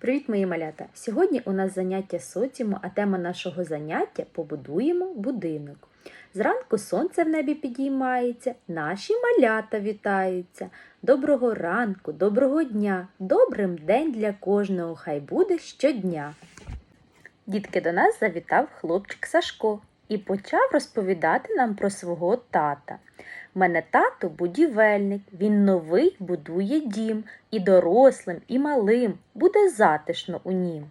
Привіт, мої малята! Сьогодні у нас заняття соціуму, а тема нашого заняття побудуємо будинок. Зранку сонце в небі підіймається, наші малята вітаються. Доброго ранку, доброго дня, добрим день для кожного, хай буде щодня. Дітки до нас завітав хлопчик Сашко і почав розповідати нам про свого тата. Мене тато будівельник, він новий будує дім, і дорослим, і малим буде затишно у нім.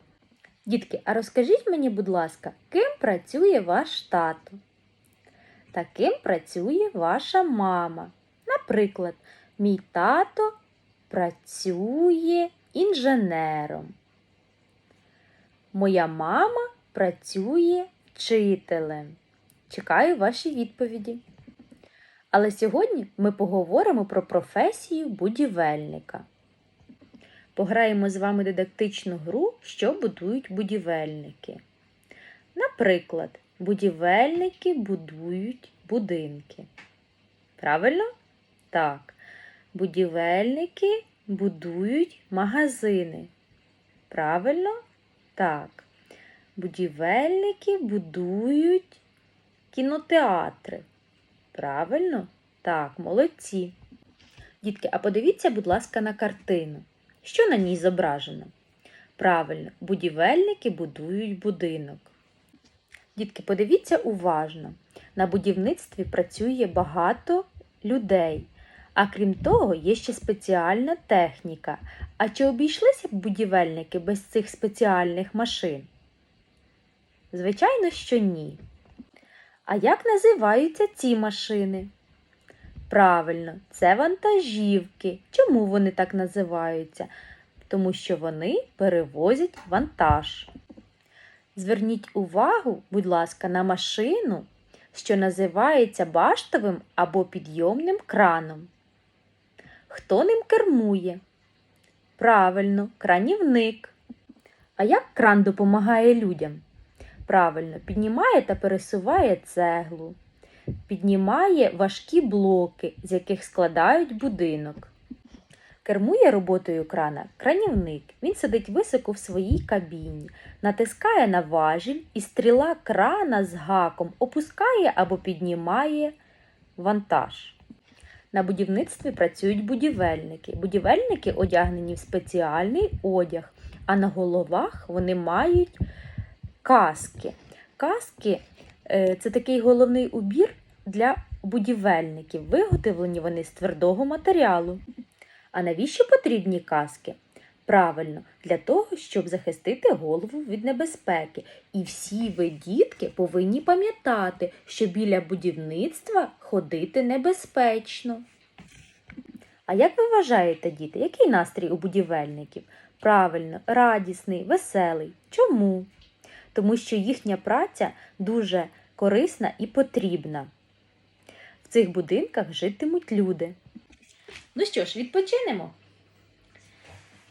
Дітки, а розкажіть мені, будь ласка, ким працює ваш тато? Та ким працює ваша мама? Наприклад, мій тато працює інженером. Моя мама працює вчителем. Чекаю ваші відповіді. Але сьогодні ми поговоримо про професію будівельника. Пограємо з вами дидактичну гру, що будують будівельники. Наприклад, будівельники будують будинки. Правильно? Так. Будівельники будують магазини. Правильно? Так. Будівельники будують кінотеатри. Правильно? Так, молодці. Дітки, а подивіться, будь ласка, на картину. Що на ній зображено? Правильно, будівельники будують будинок. Дітки, подивіться уважно. На будівництві працює багато людей. А крім того, є ще спеціальна техніка. А чи обійшлися б будівельники без цих спеціальних машин? Звичайно, що ні. А як називаються ці машини? Правильно, це вантажівки. Чому вони так називаються? Тому що вони перевозять вантаж. Зверніть увагу, будь ласка, на машину, що називається баштовим або підйомним краном. Хто ним кермує? Правильно, кранівник. А як кран допомагає людям? Правильно, піднімає та пересуває цеглу, піднімає важкі блоки, з яких складають будинок. Кермує роботою крана кранівник. Він сидить високо в своїй кабіні, натискає на важіль і стріла крана з гаком опускає або піднімає вантаж. На будівництві працюють будівельники. Будівельники одягнені в спеціальний одяг, а на головах вони мають каски. Каски е, це такий головний убір для будівельників. Виготовлені вони з твердого матеріалу. А навіщо потрібні каски? Правильно, для того, щоб захистити голову від небезпеки. І всі ви, дітки, повинні пам'ятати, що біля будівництва ходити небезпечно. А як ви вважаєте, діти, який настрій у будівельників? Правильно, радісний, веселий. Чому? Тому що їхня праця дуже корисна і потрібна. В цих будинках житимуть люди. Ну що ж, відпочинемо.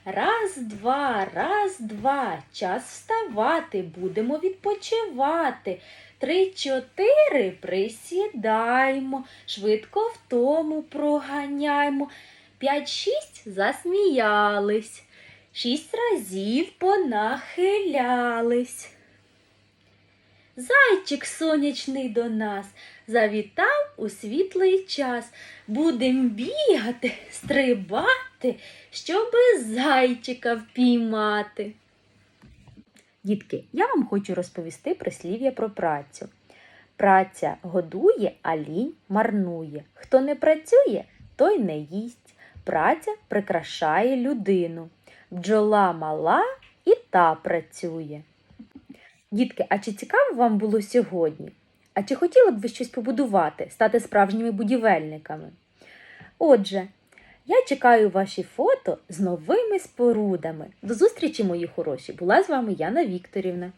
Раз, два, раз, два. Час вставати, будемо відпочивати. Три, чотири присідаймо, швидко втому проганяймо. П'ять, шість засміялись, шість разів понахилялись. Зайчик сонячний до нас завітав у світлий час. Будем бігати, стрибати, щоби зайчика впіймати. Дітки, я вам хочу розповісти прислів'я про працю. Праця годує, а лінь марнує. Хто не працює, той не їсть. Праця прикрашає людину. Бджола мала і та працює. Дітки, а чи цікаво вам було сьогодні? А чи хотіли б ви щось побудувати, стати справжніми будівельниками? Отже, я чекаю ваші фото з новими спорудами. До зустрічі, мої хороші! Була з вами Яна Вікторівна.